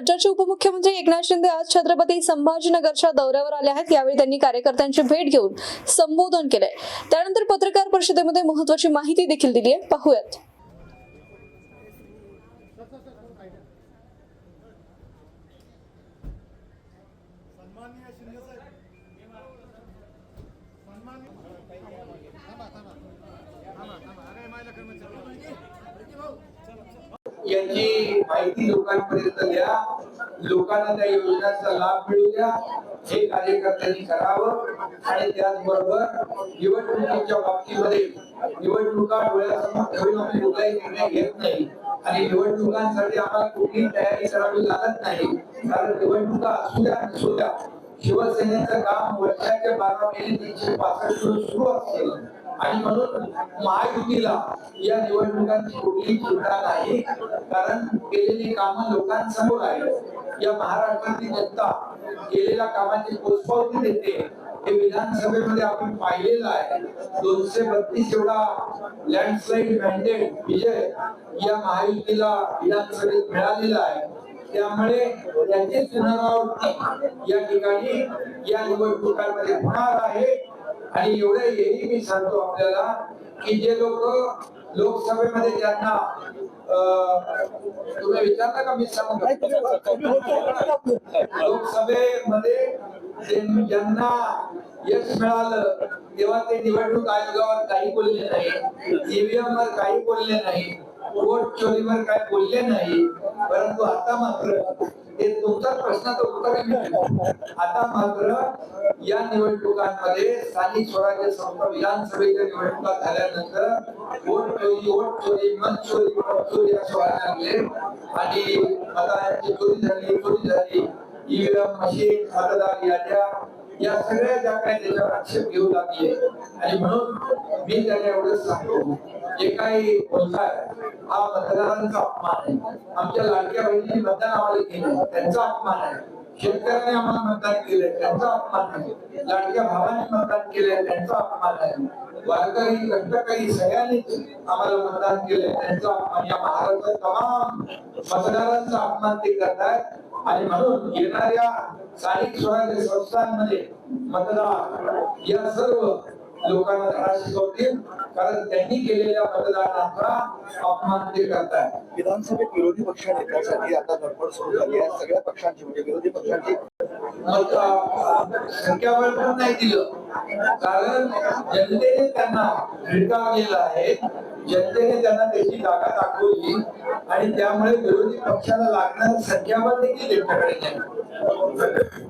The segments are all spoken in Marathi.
राज्याचे उपमुख्यमंत्री एकनाथ शिंदे आज छत्रपती संभाजीनगरच्या दौऱ्यावर आले आहेत. यावेळी त्यांनी कार्यकर्त्यांची भेट घेऊन संबोधन केलंय. त्यानंतर पत्रकार परिषदेमध्ये महत्वाची माहिती देखील दिली आहे पाहूयात. सन्माननीय याची माहिती लोकांपर्यंत द्या. लोकांना त्या योजनांचा लाभ मिळू द्या. हे कार्यकर्त्यांनी करावं आणि त्याचबरोबर निवडणुकीच्या बाबतीमध्ये निवडणुका डोळ्यासमोर ठेवून आम्ही कुठलाही निर्णय घेत नाही. आणि निवडणुकांसाठी आम्हाला कुठलीही तयारी करावी लागत नाही. कारण निवडणुका असू द्या नसू द्या शिवसेनेचं काम वर्षाच्या बारा महिने तीनशे पासष्ट सुरू असते. आणि म्हणून महायुतीला या निवडणुकांची कुठलीही चिंता नाही. कारण केलेली कामं लोकांसमोर आहे या महाराष्ट्रातील जनता केलेल्या कामाची पोचपावती देते. हे विधानसभेमध्ये आपण पाहिलेलं आहे. दोनशे बत्तीस एवढा लँडस्लाईड मॅन्डेट विजय या महायुतीला विधानसभेत मिळालेला आहे. त्यामुळे त्याची पुनरावृत्ती या ठिकाणी या निवडणुकांमध्ये होणार आहे. आणि एवढं हेही मी सांगतो आपल्याला की जे लोक लोकसभेमध्ये ज्यांना तुम्ही विचारता का मी सांगतो लोकसभेमध्ये ज्यांना यश मिळालं तेव्हा ते निवडणूक आयोगावर काही बोलले नाही ईव्हीएम वर काही बोलले नाही वोट चोरीवर काही बोलले नाही परंतु आता मात्र ते तुमचा प्रश्नाचं उत्तर आता मात्र या निवडणुकांमध्ये स्थानिक स्वराज्य संस्था विधानसभेच्या निवडणुका झाल्यानंतर वोट चोरी वोट चोरी मत चोरी वोट चोरी असं व्हायला लागले. आणि मतदानाची चोरी झाली चोरी झाली. ईव्हीएम मशीन मतदार याद्या या सगळ्या ज्या काही त्याच्यावर आक्षेप घेऊ लागले. आणि म्हणून मी त्याला एवढंच सांगतो. जे काही बोलताय हा मतदारांचा अपमान आहे. आमच्या लाडक्या बहिणी मतदान आम्हाला केलं त्यांचा अपमान आहे. शेतकऱ्याने आम्हाला मतदान केलंय त्यांचा अपमान आहे. लाडक्या भावाने मतदान केलंय त्यांचा अपमान आहे. वारकरी कष्टकरी सगळ्यांनीच आम्हाला मतदान केलंय त्यांचा अपमान. या महाराष्ट्रात तमाम मतदारांचा अपमान ते करतायत. आणि म्हणून येणाऱ्या स्थानिक स्वराज्य संस्थांमध्ये मतदार या सर्व लोकांना धडा शिकवतील कारण त्यांनी केलेल्या मतदानाचा अपमान ते करतायत. विधानसभेत विरोधी पक्ष नेत्यासाठी आता धडपड सुरू झाली आहे. सगळ्या पक्षांची म्हणजे विरोधी पक्षांची संख्याबळ पण नाही दिलं. कारण जनतेने त्यांना भिडकावलेलं आहे. जनतेने त्यांना त्याची जागा दाखवली. आणि त्यामुळे विरोधी पक्षाला लागणारं संख्याबळ देखील त्यांच्याकडे नाही.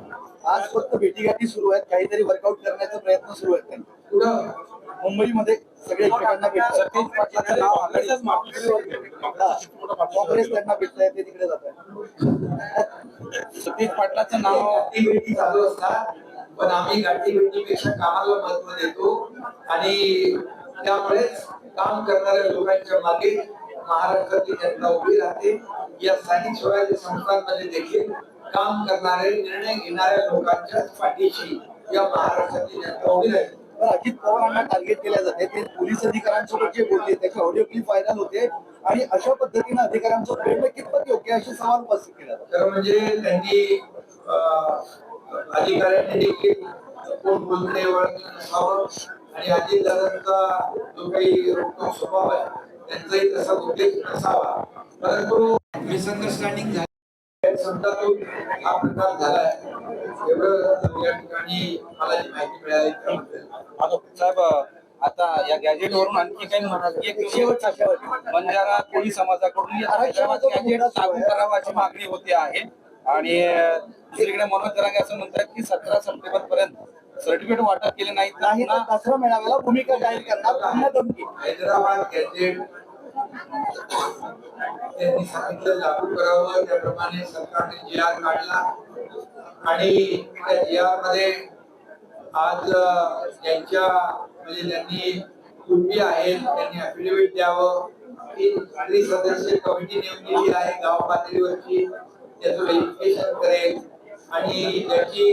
आज फक्त भेटीगाठी सुरू आहेत. काहीतरी वर्कआउट करण्याचा प्रयत्न सुरू आहेत कुठं मुंबईमध्ये सगळे एकमेकांना काँग्रेस त्यांना भेटताय ते तिकडे जात आहे सतीश पाटलाचं नाव चालू असतात पण आम्ही गाठी भेटीपेक्षा कामाला महत्त्व देतो. आणि त्यामुळेच काम करणाऱ्या लोकांच्या मागे महाराष्ट्रातली जनता उभी राहते. या स्थानिक स्वराज्य संस्थांमध्ये देखील काम करणारे निर्णय घेणाऱ्या लोकांच्या पाठीशी या महाराष्ट्रातली जनता उभी राहते. अजित पवारांना टार्गेट केल्या जाते. ते पोलीस अधिकाऱ्यांसोबत जे बोलले त्याचे ऑडिओ क्लिप व्हायरल होते. आणि अशा पद्धतीने अधिकाऱ्यांचं प्रेम कितपत योग्य असे सवाल उपस्थित केला तर म्हणजे त्यांनी अधिकाऱ्यांनी देखील कोण बोलणे आणि अजित आणि जो काही स्वभाव आहे त्यांचाही तसा उद्देश नसावा. परंतु मिसअंडरस्टँडिंग तो हा प्रकार झालाय. एवढं या ठिकाणी मला जी माहिती मिळाली त्याबद्दल. साहेब आता या गॅजेट वरून आणखी काही म्हणाले? एक शेवटचा शेवट बंजारा कोळी समाजाकडून आरक्षणाचं गॅजेट लागू करावं अशी मागणी होते आहे. आणि दुसरीकडे मनोज जरांगे असं म्हणतात की सतरा सप्टेंबर पर्यंत सर्टिफिकेट वाटप केले नाही दसरा मेळाव्याला भूमिका जाहीर करणार हैदराबाद गॅजेट त्यांनी सांगितलं लागू करावं. त्याप्रमाणे सरकारने जी आर काढला. आणि त्या जी आरमध्ये आज त्यांच्या म्हणजे त्यांनी कुटुंबी आहेत त्यांनी अफिडेव्हिट द्यावं. ही त्रिसदस्यीय कमिटी नेमलेली आहे गाव पातळीवरची त्याचं व्हेरिफिकेशन करेल. आणि त्याची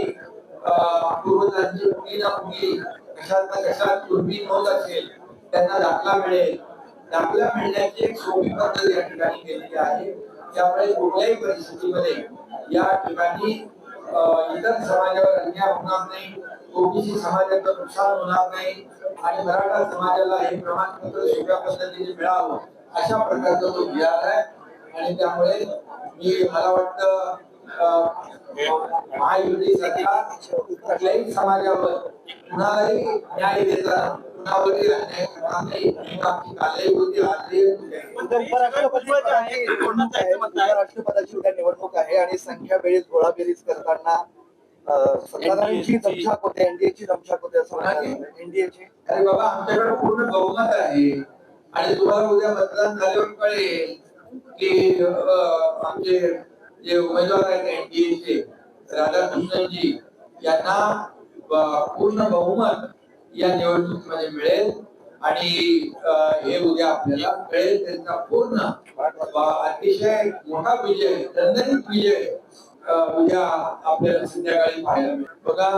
पूर्वजांची मुली ना मुली कशात ना कशात पूर्वी नोंद असेल त्यांना दाखला मिळेल. दाखला मिळण्याची एक सोपी पद्धत या ठिकाणी केलेली आहे. त्यामुळे कुठल्याही परिस्थितीमध्ये या ठिकाणी इतर समाजावर अन्याय होणार नाही. ओबीसी समाजाचं नुकसान होणार नाही. आणि मराठा समाजाला हे प्रमाणपत्र सोप्या पद्धतीने मिळावं अशा प्रकारचा तो विचार आहे. आणि त्यामुळे मी मला वाटतं महायुती सरकार कुठल्याही समाजावर कुणालाही न्याय देताना ही कालही होती निवडणूक आहे उपराष्ट्रपदाची उद्या निवडणूक आहे आणि संख्या गोळाबेरीज करताना अं, सत्ताधाऱ्यांची दमछाक होते एनडीएची दमछाक होते असं एनडीएची अरे बाबा आमच्याकडे पूर्ण बहुमत आहे. आणि तुम्हाला उद्या मतदान झाल्यावर कळेल की आमचे जे उमेदवार आहेत एनडीएचे राधाकृष्णनजी यांना पूर्ण बहुमत या निवडणुकीमध्ये मिळेल. आणि हे उद्या आपल्याला कळेल त्यांचा पूर्ण अतिशय मोठा विजय दणदणीत विजय उद्या आपल्याला संध्याकाळी पाहायला मिळेल. बघा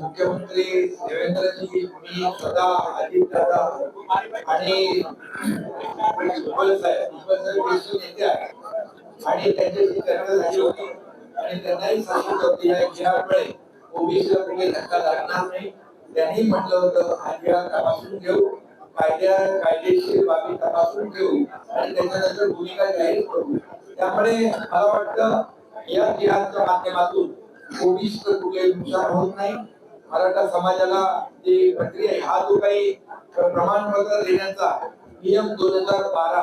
मुख्यमंत्री देवेंद्रजी मी स्वतः अजित दादा आणि भुजबळ साहेब साहेब ज्येष्ठ नेते आहेत. आणि त्यांच्याशी चर्चा झाली होती. आणि त्यांनाही सांगितलं होती या खेळामुळे ओबीसीला कुठे धक्का लागणार नाही त्यांनी म्हटलं होतं आज्ञा तपासून घेऊ कायद्या कायदेशीर बाबी तपासून घेऊ आणि त्याच्यानंतर भूमिका जाहीर करू. त्यामुळे मला वाटतं या खेळाच्या माध्यमातून ओबीसीचं कुठे नुकसान होत नाही. मराठा समाजाला जी प्रक्रिया आहे हा जो काही प्रमाणपत्र देण्याचा नियम दोन हजार बारा